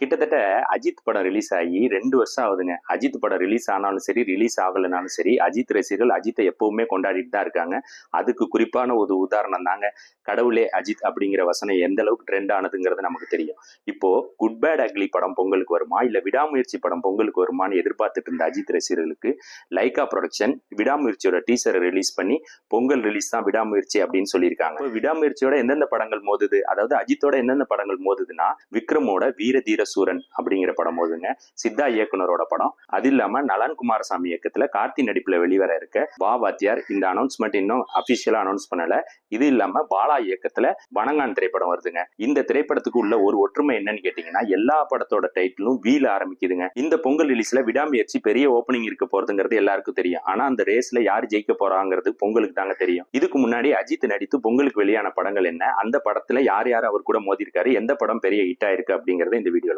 கிட்டத்தட்ட அஜித் படம் ரிலீஸ் ஆகி ரெண்டு வருஷம் ஆகுதுங்க. அஜித் படம் ரிலீஸ் ஆனாலும் சரி ரிலீஸ் ஆகலைனாலும் சரி அஜித் ரசிகர்கள் அஜித்தை எப்பவுமே கொண்டாடிட்டு தான் இருக்காங்க. அதுக்கு குறிப்பான ஒரு உதாரணம் தாங்க கடவுளே அஜித் அப்படிங்கிற வசனம் எந்த அளவுக்கு ட்ரெண்ட் ஆனதுங்கிறது நமக்கு தெரியும். இப்போ குட் பேட் அக்லி படம் பொங்கலுக்கு வருமா இல்லை விடாமுயற்சி படம் பொங்கலுக்கு வருமான்னு எதிர்பார்த்துட்டு இருந்த அஜித் ரசிகர்களுக்கு லைகா ப்ரொடக்ஷன் விடாமுயற்சியோட டீசரை ரிலீஸ் பண்ணி பொங்கல் ரிலீஸ் தான் விடாமுயற்சி அப்படின்னு சொல்லியிருக்காங்க. இப்போ விடாமுயற்சியோட எந்தெந்த படங்கள் மோதுது? அதாவது அஜித்தோட எந்தெந்த படங்கள் மோதுதுன்னா விக்ரமோட வீர தீர சூரன் அப்படிங்கிற படம் போதுங்க. சித்தா இயக்குனரோட படம். அது இல்லாம நலன் குமாரசாமி இயக்கத்துல கார்த்தி நடிப்புல வெளிவர இருக்க வா வாத்தியார் இந்த அனௌன்ஸ்மெண்ட் இன்னும் அபிஷியலா அனௌன்ஸ் பண்ணல. இது இல்லாம பாலா இயக்கத்துல வணங்கான் திரைப்படம் வருதுங்க. இந்த திரைப்படத்துக்கு உள்ள ஒரு ஒற்றுமை என்னன்னு கேட்டீங்கன்னா எல்லா படத்தோட டைட்டிலும் வீல ஆரம்பிக்குதுங்க. இந்த பொங்கல் ரிலீஸ்ல விடாமுயற்சி பெரிய ஓப்பனிங் இருக்க போறதுங்கிறது எல்லாருக்கும் தெரியும். ஆனா அந்த ரேஸ்ல யார் ஜெயிக்க போறாங்கிறது பொங்கலுக்கு தாங்க தெரியும். இதுக்கு முன்னாடி அஜித் நடித்து பொங்கலுக்கு வெளியான படங்கள் என்ன? அந்த படத்துல யார் யார் அவர் கூட மோதி இருக்காரு எந்த படம் பெரிய ஹிட் ஆயிருக்கு அப்படிங்கறத இந்த வீடியோல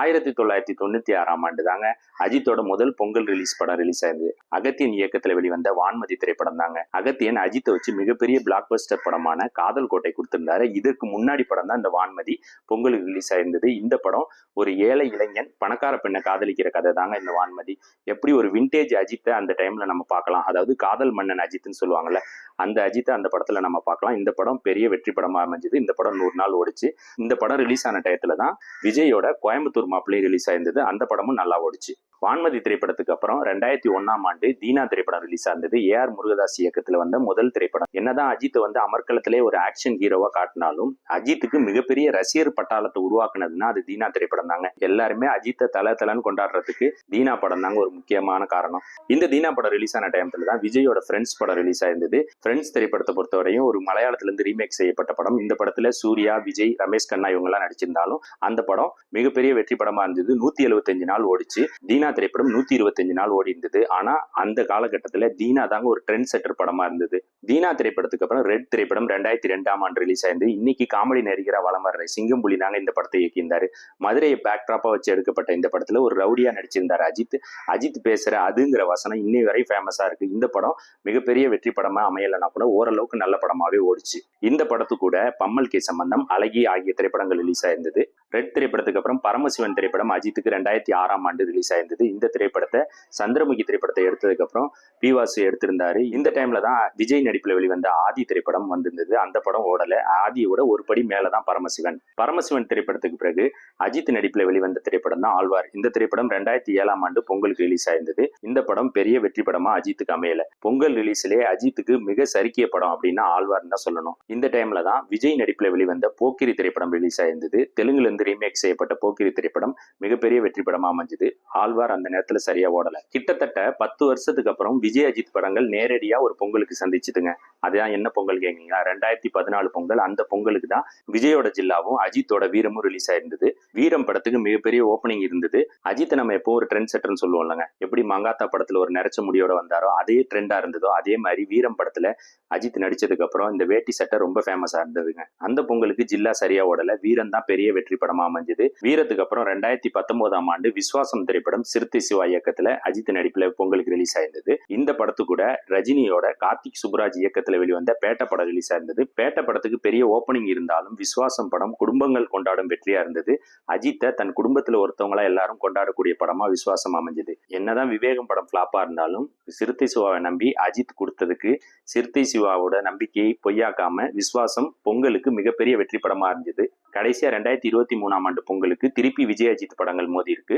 ஆயிரத்தி தொள்ளாயிரத்தி தொண்ணூத்தி ஆறாம் ஆண்டு தாங்க அஜித்தோட முதல் பொங்கல் ரிலீஸ் படம் ரிலீஸ் ஆயிருந்தது. அகத்தியன் இயக்கத்துல வெளிவந்த வான்மதி திரைப்படம் தாங்க அகத்தியன் அஜித்தை வச்சு மிகப்பெரிய பிளாக் பஸ்டர் படமான காதல் கோட்டை கொடுத்திருந்தாரு. இதற்கு முன்னாடி படம் தான் இந்த வான்மதி பொங்கலுக்கு ரிலீஸ் ஆயிருந்தது. இந்த படம் ஒரு ஏழை இளைஞன் பணக்கார பெண்ணை காதலிக்கிற கதை தாங்க இந்த வான்மதி. எப்படி ஒரு விண்டேஜ் அஜித்தை அந்த டைம்ல நம்ம பார்க்கலாம். அதாவது காதல் மன்னன் அஜித்னு சொல்லுவாங்கல்ல அந்த அஜித்தை அந்த படத்துல நம்ம பார்க்கலாம். இந்த படம் பெரிய வெற்றி படமா அமைஞ்சது. இந்த படம் நூறு நாள் ஓடிச்சு. இந்த படம் ரிலீஸ் ஆன டயத்துல தான் விஜயோட கோயம்புத்தூர் மாப்பிள்ளை ரிலீஸ் ஆயிருந்தது. அந்த படமும் நல்லா ஓடிச்சு. வான்மதி திரைப்படத்துக்கு அப்புறம் ரெண்டாயிரத்தி ஒன்னாம் ஆண்டு தீனா திரைப்படம் ரிலீஸ் ஆனது. ஏ ஆர் முருகதாஸ் இயக்கத்துல வந்த முதல் திரைப்படம். என்னதான் அஜித் வந்து அமர்க்களத்திலே ஒரு ஆக்ஷன் ஹீரோவா காட்டினாலும் அஜித்துக்கு மிகப்பெரிய ரசிகர் பட்டாளத்தை உருவாக்குனதுன்னா அது தீனா திரைப்படம் தாங்க. எல்லாருமே அஜித்தை தல தலன்னு கொண்டாடுறதுக்கு தீனா படம் தாங்க ஒரு முக்கியமான காரணம். இந்த தீனா படம் ரிலீஸ் ஆன டைம்ல தான் விஜயோட ஃப்ரெண்ட்ஸ் படம் ரிலீஸ் ஆயிருந்தது. ஃப்ரெண்ட்ஸ் திரைப்படத்தை பொறுத்தவரையும் ஒரு மலையாளத்துல இருந்து ரீமேக் செய்யப்பட்ட படம். இந்த படத்துல சூர்யா விஜய் ரமேஷ் கண்ணா இவங்க எல்லாம் நடிச்சிருந்தாலும் அந்த படம் மிகப்பெரிய வெற்றி படமா இருந்தது. நூத்தி எழுபத்தஞ்சு நாள் ஓடிச்சு. தீனா திரைப்படம் நூத்தி இருபத்தஞ்சு நாள் ஓடி இருந்தது ஆனா அந்த காலகட்டத்துல தீனா தாங்க ஒரு ட்ரெண்ட் செட்டர் படமா இருந்தது. தீனா திரைப்படத்துக்கு அப்புறம் ரெட் திரைப்படம் ரெண்டாயிரத்தி ரெண்டாம் ஆண்டு ரிலீஸ் ஆயிருந்து இன்னைக்கு காமெடி நடிகரா வளம் வர்ற சிங்கம்புலி தாங்க இந்த படத்தை இயக்கியிருந்தாரு. மதுரையை பேக்ட்ராப்பா வச்சு எடுக்கப்பட்ட இந்த படத்துல ஒரு ரவுடியா நடிச்சிருந்தாரு அஜித். அஜித் பேசுற அதுங்கிற வசனம் இன்னை வரை ஃபேமஸா இருக்கு. இந்த படம் மிகப்பெரிய வெற்றி படமா அமையலைன்னா கூட ஓரளவுக்கு நல்ல படமாவே ஓடிச்சு. இந்த படத்து கூட பம்மல் கே சம்பந்தம் அழகி ஆகிய திரைப்படங்கள் ரிலீஸ் ஆயிருந்தது. ரெட் திரைப்படத்துக்கு அப்புறம் பரமசிவன் திரைப்படம் அஜித்துக்கு ரெண்டாயிரத்தி ஆறாம் ஆண்டு ரிலீஸ் ஆயிருந்தது. இந்த திரைப்படத்தை சந்திரமுகி திரைப்படத்தை எடுத்ததுக்கு அப்புறம் பி வாசு எடுத்திருந்தாரு. இந்த டைம்ல தான் விஜய் நடிப்பில் வெளிவந்த ஆதி திரைப்படம் வந்திருந்தது. அந்த படம் ஓடல. ஆதியோட ஒரு படி மேலதான் பரமசிவன். பரமசிவன் திரைப்படத்துக்கு பிறகு அஜித் நடிப்பில் வெளிவந்த திரைப்படம் தான் ஆழ்வார். இந்த திரைப்படம் ரெண்டாயிரத்தி ஏழாம் ஆண்டு பொங்கலுக்கு ரிலீஸ் ஆயிருந்தது. இந்த படம் பெரிய வெற்றி படமா அஜித்துக்கு அமையல. பொங்கல் ரிலீஸ்லேயே அஜித்துக்கு மிக சறுக்கிய படம் அப்படின்னா ஆழ்வார் தான் சொல்லணும். இந்த டைம்ல தான் விஜய் நடிப்பில் வெளிவந்த போக்கிரி திரைப்படம் ரிலீஸ் ஆயிருந்தது. தெலுங்குல இருந்து ரீமேக் செய்யப்பட்ட போக்கிரி திரைப்படம் மிகப்பெரிய வெற்றி படமாக அமைஞ்சது. ஆழ்வார் அந்த நேரத்தில் சரியா ஓடல. கிட்டத்தட்ட பத்து வருஷத்துக்கு அப்புறம் விஜய் அஜித் படங்கள் நேரடியாக ஒரு பொங்கலுக்கு சந்திச்சுதுங்க. அதான் என்ன பொங்கல் கேக்குறீங்களா? ரெண்டாயிரத்தி பதினாலு பொங்கல். அந்த பொங்கலுக்கு தான் விஜயோட ஜில்லாவும் அஜித்தோட வீரமும் ரிலீஸ் ஆயிருந்தது. வீரம் படத்துக்கு மிகப்பெரிய ஓப்பனிங் இருந்தது. அஜித் நம்ம எப்போ ஒரு ட்ரெண்ட் செட்டர்னு சொல்லுவோம்லங்க. எப்படி மங்காத்தா படத்துல ஒரு நரைச்ச முடியோட வந்தாரோ அதே ட்ரெண்டா இருந்ததோ அதே மாதிரி வீரம் படத்துல அஜித் நடிச்சதுக்கு அப்புறம் இந்த வேட்டி சட்டை ரொம்ப ஃபேமஸா இருந்ததுங்க. அந்த பொங்கலுக்கு ஜில்லா சரியா ஓடல. வீரம் தான் பெரிய வெற்றி படமா அமைஞ்சது. வீரத்துக்கு அப்புறம் ரெண்டாயிரத்தி பத்தொன்பதாம் ஆண்டு விஸ்வாசம் திரைப்படம் சிறுத்தை சிவா இயக்கத்துல அஜித் நடிப்புல பொங்கலுக்கு ரிலீஸ் ஆயிருந்தது. இந்த படத்து கூட ரஜினியோட கார்த்திக் சுப்ராஜ் இயக்கத்துல வெளிவந்த பேட்ட படம் ரிலீஸ் இருந்தது. பேட்ட படத்துக்கு பெரிய ஓப்பனிங் இருந்தாலும் விஸ்வாசம் படம் குடும்பங்கள் கொண்டாடும் வெற்றியா இருந்தது. அஜித்தை தன் குடும்பத்துல ஒருத்தவங்களா எல்லாரும் கொண்டாடக்கூடிய படமா விஸ்வாசம் அமைஞ்சது. என்னதான் விவேகம் படம் ஃப்ளாப்பாக இருந்தாலும் சிறுத்தை சிவாவை நம்பி அஜித் கொடுத்ததுக்கு சிறுத்தை சிவாவோட நம்பிக்கையை பொய்யாக்காம விஸ்வாசம் பொங்கலுக்கு மிகப்பெரிய வெற்றி படமாக இருந்தது. கடைசியாக ரெண்டாயிரத்தி இருபத்தி மூணாம் ஆண்டு பொங்கலுக்கு திருப்பி விஜய் அஜித் படங்கள் மோதி இருக்கு.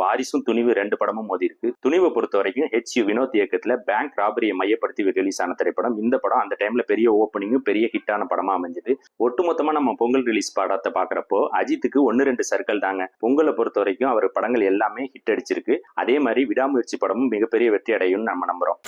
வாரிசும் துணிவு ரெண்டு படமும் மோதி இருக்கு. துணிவை பொறுத்த வரைக்கும் ஹெச் யு வினோத் இயக்கத்தில் பேங்க் ராபரியை மையப்படுத்தி ரிலீஸ் ஆன திரைப்படம். இந்த படம் அந்த டைமில் பெரிய ஓப்பனிங்கும் பெரிய ஹிட்டான படமா அமைஞ்சது. ஒட்டுமொத்தமாக நம்ம பொங்கல் ரிலீஸ் படத்தை பார்க்குறப்போ அஜித்துக்கு ஒன்று ரெண்டு சர்க்கிள் தாங்க. பொங்கலை பொறுத்த வரைக்கும் அவர் படங்கள் எல்லாமே ஹிட் அடிச்சிருக்கு. அதே மாதிரி விடாமுயற்சி படமும் மிகப்பெரிய வெற்றி அடையும்னு நம்ம நம்புறோம்.